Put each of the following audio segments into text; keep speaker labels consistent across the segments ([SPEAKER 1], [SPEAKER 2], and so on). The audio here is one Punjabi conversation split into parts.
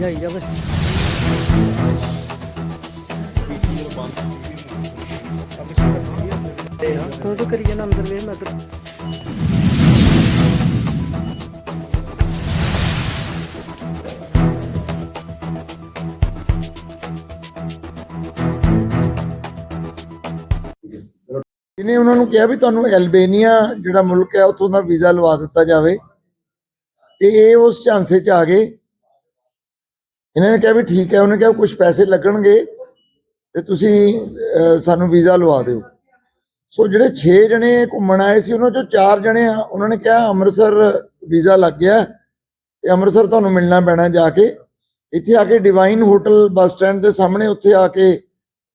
[SPEAKER 1] ਜਾਈ ਜਾਵੇ। ਤੂੰ ਤਾਂ ਕਰੀ ਜਾਣਾ ਅੰਦਰ ਵੇਖ ਮੈਂ ਤਾਂ
[SPEAKER 2] ਇਹਨੇ ਉਹਨਾਂ ਨੂੰ ਕਿਹਾ ਵੀ ਤੁਹਾਨੂੰ ਐਲਬੇਨੀਆ ਜਿਹੜਾ ਮੁਲਕ ਹੈ, ਉੱਥੋਂ ਦਾ ਵੀਜ਼ਾ ਲਵਾ ਦਿੱਤਾ ਜਾਵੇ ਤੇ ਇਹ ਉਸ ਝਾਂਸੇ 'ਚ ਆ ਗਏ। ਇਹਨਾਂ ਨੇ ਕਿਹਾ ਵੀ ਠੀਕ ਹੈ, ਉਹਨੇ ਕਿਹਾ ਕੁਝ ਪੈਸੇ ਲੱਗਣਗੇ ਤੇ ਤੁਸੀਂ ਸਾਨੂੰ ਵੀਜ਼ਾ ਲਵਾ ਦਿਓ। ਸੋ ਜਿਹੜੇ 6 ਜਣੇ ਘੁੰਮਣ ਆਏ ਸੀ, ਉਹਨਾਂ ਚੋਂ 4 ਜਣੇ ਆ, ਉਹਨਾਂ ਨੇ ਕਿਹਾ ਅੰਮ੍ਰਿਤਸਰ ਵੀਜ਼ਾ ਲੱਗ ਗਿਆ ਤੇ ਅੰਮ੍ਰਿਤਸਰ ਤੁਹਾਨੂੰ ਮਿਲਣਾ ਪੈਣਾ ਜਾ ਕੇ। ਇੱਥੇ ਆ ਕੇ ਡਿਵਾਈਨ ਹੋਟਲ ਬੱਸ ਸਟੈਂਡ ਦੇ ਸਾਹਮਣੇ, ਉੱਥੇ ਆ ਕੇ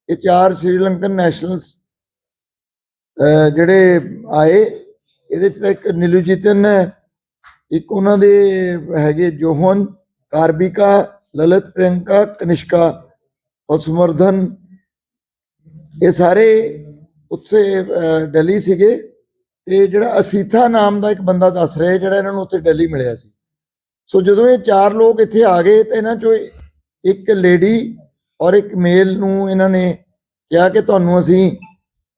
[SPEAKER 2] ਇਹ ਚਾਰ ਸ੍ਰੀਲੰਕਨ ਨੈਸ਼ਨਲਸ, ਅਹ, ਜਿਹੜੇ ਆਏ, ਇਹਦੇ ਚ ਤਾਂ ਇੱਕ ਨਿਲੂਜੀਤਨ ਹੈ ਇੱਕ ਉਹਨਾਂ ਦੇ ਹੈਗੇ ਜੋਹਨ, ਕਾਰਬਿਕਾ ਲਲਿਤ ਪ੍ਰਿਯੰਕਾ ਕਨਿਸ਼ਕਾ ਔਰ ਸਮਰਧਨ ਇਹ ਸਾਰੇ ਉੱਥੇ ਦਿੱਲੀ ਸੀਗੇ ਤੇ ਜਿਹੜਾ ਅਸੀਥਾ ਨਾਮ ਦਾ ਇੱਕ ਬੰਦਾ ਦੱਸ ਰਿਹਾ ਜਿਹੜਾ ਇਹਨਾਂ ਨੂੰ ਉੱਥੇ ਦਿੱਲੀ ਮਿਲਿਆ ਸੀ ਸੋ ਜਦੋਂ ਇਹ ਚਾਰ ਲੋਕ ਇੱਥੇ ਆ ਗਏ ਤੇ ਇਹਨਾਂ ਚੋਂ ਇੱਕ ਲੇਡੀ ਔਰ ਇੱਕ ਮੇਲ ਨੂੰ ਇਹਨਾਂ ਨੇ ਕਿਹਾ ਕਿ ਤੁਹਾਨੂੰ ਅਸੀਂ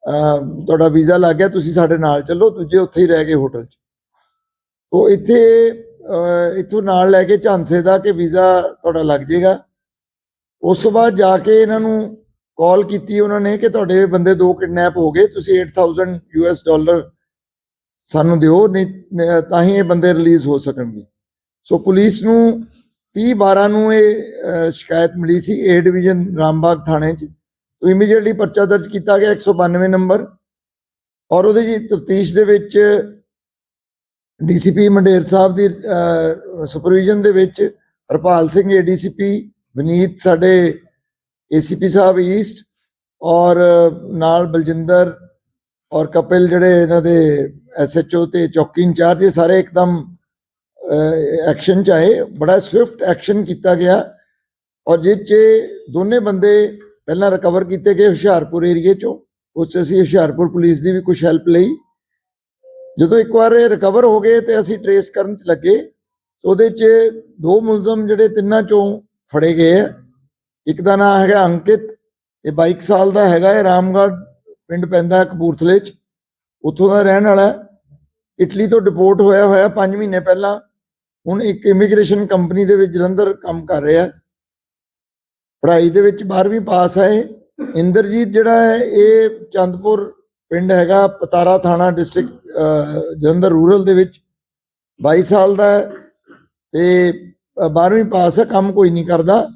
[SPEAKER 2] ਅਹ ਤੁਹਾਡਾ ਵੀਜ਼ਾ ਲੱਗ ਗਿਆ ਤੁਸੀਂ ਸਾਡੇ ਨਾਲ ਚੱਲੋ ਦੂਜੇ ਉੱਥੇ ਹੀ ਰਹਿ ਗਏ ਹੋਟਲ 'ਚ ਉਹ ਇੱਥੇ ਇੱਥੋਂ ਨਾਲ ਲੈ ਕੇ ਝਾਂਸੇ ਦਾ ਕਿ ਵੀਜ਼ਾ ਤੁਹਾਡਾ ਲੱਗ ਜਾਏਗਾ। ਉਸ ਤੋਂ ਬਾਅਦ ਜਾ ਕੇ ਇਹਨਾਂ ਨੂੰ ਕਾਲ ਕੀਤੀ ਉਹਨਾਂ ਨੇ ਕਿ ਤੁਹਾਡੇ ਬੰਦੇ ਦੋ ਕਿਡਨੈਪ ਹੋ ਗਏ, ਤੁਸੀਂ 8000 ਯੂਐਸ ਡਾਲਰ ਸਾਨੂੰ ਦਿਓ, ਨਹੀਂ ਤਾਂ ਹੀ ਇਹ ਬੰਦੇ ਰਿਲੀਜ਼ ਹੋ ਸਕਣਗੇ। ਸੋ ਪੁਲਿਸ ਨੂੰ 30 12 ਨੂੰ ਇਹ ਸ਼ਿਕਾਇਤ ਮਿਲੀ ਸੀ ਏ ਡਿਵੀਜ਼ਨ ਰਾਮਬਾਗ ਥਾਣੇ 'ਚ। ਤੋ ਇਮੀਡੀਏਟਲੀ ਪਰਚਾ ਦਰਜ ਕੀਤਾ ਗਿਆ 192 ਨੰਬਰ। ਔਰ ਉਹਦੇ ਜੀ ਤਫਤੀਸ਼ ਦੇ ਵਿੱਚ ਡੀਸੀਪੀ ਮੰਡੇਰ ਸਾਹਿਬ ਦੀ ਸੁਪਰਵਿਜ਼ਨ ਦੇ ਵਿੱਚ ਹਰਪਾਲ ਸਿੰਘ ਏਡੀਸੀਪੀ ਵਿਨੀਤ ਸਾਡੇ ਏਸੀਪੀ ਸਾਹਿਬ ਈਸਟ ਔਰ ਨਾਲ ਬਲਜਿੰਦਰ ਔਰ ਕਪਿਲ ਜਿਹੜੇ ਇਹਨਾਂ ਦੇ ਐਸਐਚਓ ਤੇ ਚੌਕੀ ਇੰਚਾਰਜ, ਇਹ ਸਾਰੇ ਇੱਕਦਮ ਐਕਸ਼ਨ ਚ ਆਏ। ਬੜਾ ਸਵਿਫਟ ਐਕਸ਼ਨ ਕੀਤਾ ਗਿਆ ਔਰ ਜਿਸ 'ਚ ਦੋਨੇ ਬੰਦੇ ਪਹਿਲਾਂ ਰਿਕਵਰ ਕੀਤੇ ਗਏ ਹੁਸ਼ਿਆਰਪੁਰ ਏਰੀਏ ਚੋਂ। ਉਸ 'ਚ ਅਸੀਂ ਹੁਸ਼ਿਆਰਪੁਰ ਪੁਲਿਸ ਦੀ ਵੀ ਕੁਝ ਹੈਲਪ ਲਈ। ਜਦੋਂ ਇੱਕ ਵਾਰ ਇਹ ਰਿਕਵਰ ਹੋ ਗਏ ਤੇ ਅਸੀਂ ਟਰੇਸ ਕਰਨ ਚ ਲੱਗੇ ਉਹਦੇ 'ਚ ਦੋ ਮੁਲਜ਼ਮ ਜਿਹੜੇ ਤਿੰਨਾਂ ਚੋਂ ਫੜੇ ਗਏ ਆ। ਇੱਕ ਦਾ ਨਾਮ ਹੈਗਾ ਅੰਕਿਤ, ਇਹ 22 ਸਾਲ ਦਾ ਹੈਗਾ, ਇਹ ਰਾਮਗੜ੍ਹ ਪਿੰਡ ਪੈਂਦਾ ਕਪੂਰਥਲੇ 'ਚ, ਉੱਥੋਂ ਦਾ ਰਹਿਣ ਵਾਲਾ ਇਟਲੀ ਤੋਂ ਡਿਪੋਰਟ ਹੋਇਆ ਹੋਇਆ 5 ਮਹੀਨੇ ਪਹਿਲਾਂ, ਹੁਣ ਇੱਕ ਇਮੀਗ੍ਰੇਸ਼ਨ ਕੰਪਨੀ ਦੇ ਵਿੱਚ ਜਲੰਧਰ ਕੰਮ ਕਰ ਰਿਹਾ ਪੜ੍ਹਾਈ ਦੇ ਵਿੱਚ 12ਵੀਂ ਪਾਸ ਹੈ ਇੰਦਰਜੀਤ ਜਿਹੜਾ ਹੈ, ਇਹ ਚੰਦਪੁਰ ਪਿੰਡ ਹੈਗਾ ਪਤਾਰਾ ਥਾਣਾ ਡਿਸਟ੍ਰਿਕਟ ਜਲੰਧਰ ਰੂਰਲ ਦੇ ਵਿੱਚ 22 ਸਾਲ ਦਾ ਹੈ ਤੇ 12ਵੀਂ ਪਾਸ ਹੈ, ਕੰਮ ਕੋਈ ਨਹੀਂ ਕਰਦਾ।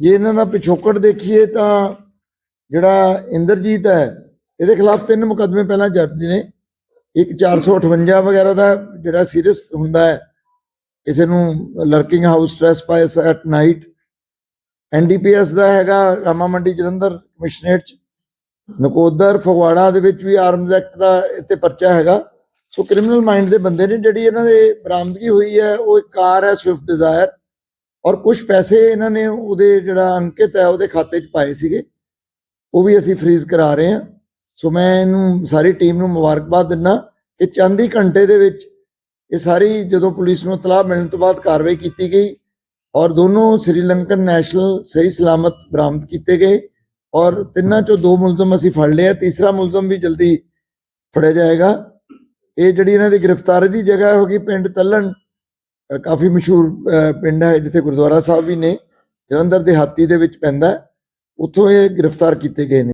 [SPEAKER 2] ਜੇ ਇਹਨਾਂ ਦਾ ਪਿਛੋਕੜ ਦੇਖੀਏ ਤਾਂ ਜਿਹੜਾ ਇੰਦਰਜੀਤ ਹੈ, ਇਹਦੇ ਖਿਲਾਫ ਤਿੰਨ ਮੁਕੱਦਮੇ ਪਹਿਲਾਂ ਦਰਜ ਨੇ। ਇੱਕ 458 ਵਗੈਰਾ ਦਾ ਜਿਹੜਾ ਸੀਰੀਅਸ ਹੁੰਦਾ ਹੈ, ਕਿਸੇ ਨੂੰ lurking house trespass at night. NDPS ਦਾ ਹੈਗਾ, ਰਾਮਾ ਮੰਡੀ ਜਲੰਧਰ ਕਮਿਸ਼ਨਰੇਟ ਚ। ਨਕੋਦਰ ਫਗਵਾੜਾ ਦੇ ਵਿੱਚ ਵੀ ਆਰਮਜ਼ ਐਕਟ ਦਾ ਇੱਥੇ ਪਰਚਾ ਹੈਗਾ। ਸੋ ਕ੍ਰਿਮੀਨਲ ਮਾਈਂਡ ਦੇ ਬੰਦੇ ਨੇ ਜਿਹੜੀ ਇਹਨਾਂ ਦੇ ਬਰਾਮਦਗੀ ਹੋਈ ਹੈ, ਉਹ ਇੱਕ ਕਾਰ ਹੈ ਸਵਿਫਟ ਡਿਜ਼ਾਇਰ ਔਰ ਕੁਝ ਪੈਸੇ ਇਹਨਾਂ ਨੇ ਉਹਦੇ ਜਿਹੜਾ ਅੰਕਿਤ ਹੈ, ਉਹਦੇ ਖਾਤੇ 'ਚ ਪਾਏ ਸੀਗੇ। ਉਹ ਵੀ ਅਸੀਂ ਫ੍ਰੀਜ਼ ਕਰਾ ਰਹੇ ਹਾਂ। ਸੋ ਮੈਂ ਇਹਨੂੰ ਸਾਰੀ ਟੀਮ ਨੂੰ ਮੁਬਾਰਕਬਾਦ ਦਿੰਦਾ ਕਿ ਚੰਦ ਹੀ ਘੰਟੇ ਦੇ ਵਿੱਚ ਇਹ ਸਾਰੀ ਜਦੋਂ ਪੁਲਿਸ ਨੂੰ ਤਲਾਹ ਮਿਲਣ ਤੋਂ ਬਾਅਦ ਕਾਰਵਾਈ ਕੀਤੀ ਗਈ ਔਰ ਦੋਨੋਂ ਸ੍ਰੀਲੰਕਨ ਨੈਸ਼ਨਲ ਸਹੀ ਸਲਾਮਤ ਬਰਾਮਦ ਕੀਤੇ ਗਏ। ਔਰ ਤਿੰਨਾਂ ਚੋਂ ਦੋ ਮੁਲਜ਼ਮ ਅਸੀਂ ਫੜ ਲਿਆ ਤੀਸਰਾ ਮੁਲਜ਼ਮ ਵੀ ਜਲਦੀ ਫੜਿਆ ਜਾਏਗਾ। ਇਹ ਜਿਹੜੀ ਇਹਨਾਂ ਦੀ ਗ੍ਰਿਫਤਾਰੀ ਦੀ ਜਗ੍ਹਾ ਹੋਗੀ ਪਿੰਡ ਤੱਲਣ ਕਾਫੀ ਮਸ਼ਹੂਰ ਪਿੰਡ ਹੈ, ਜਿੱਥੇ ਗੁਰਦੁਆਰਾ ਸਾਹਿਬ ਵੀ ਨੇ, ਜਲੰਧਰ ਦੇ ਹਾਤੀ ਦੇ ਵਿੱਚ ਪੈਂਦਾ ਉੱਥੋਂ ਇਹ ਗ੍ਰਿਫਤਾਰ ਕੀਤੇ ਗਏ ਨੇ।